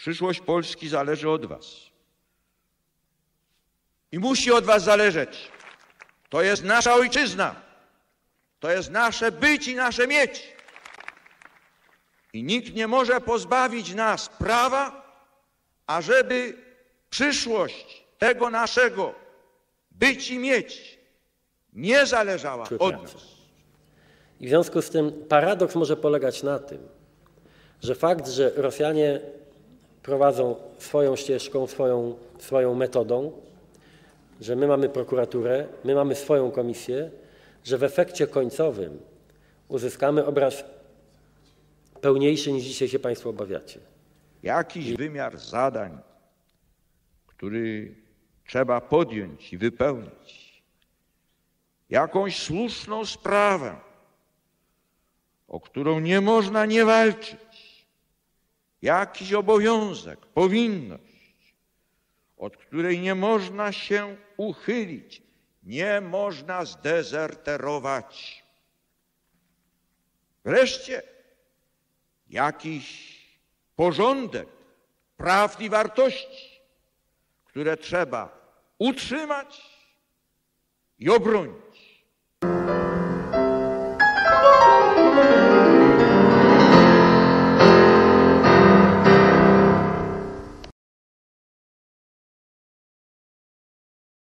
Przyszłość Polski zależy od Was. I musi od Was zależeć. To jest nasza ojczyzna. To jest nasze być i nasze mieć. I nikt nie może pozbawić nas prawa, ażeby przyszłość tego naszego być i mieć nie zależała od nas. I w związku z tym paradoks może polegać na tym, że fakt, że Rosjanie prowadzą swoją ścieżką, swoją, swoją metodą, że my mamy prokuraturę, my mamy swoją komisję, że w efekcie końcowym uzyskamy obraz pełniejszy niż dzisiaj się Państwo obawiacie. Jakiś wymiar zadań, który trzeba podjąć i wypełnić. Jakąś słuszną sprawę, o którą nie można nie walczyć. Jakiś obowiązek, powinność, od której nie można się uchylić, nie można zdezerterować. Wreszcie jakiś porządek prawd i wartości, które trzeba utrzymać i obronić.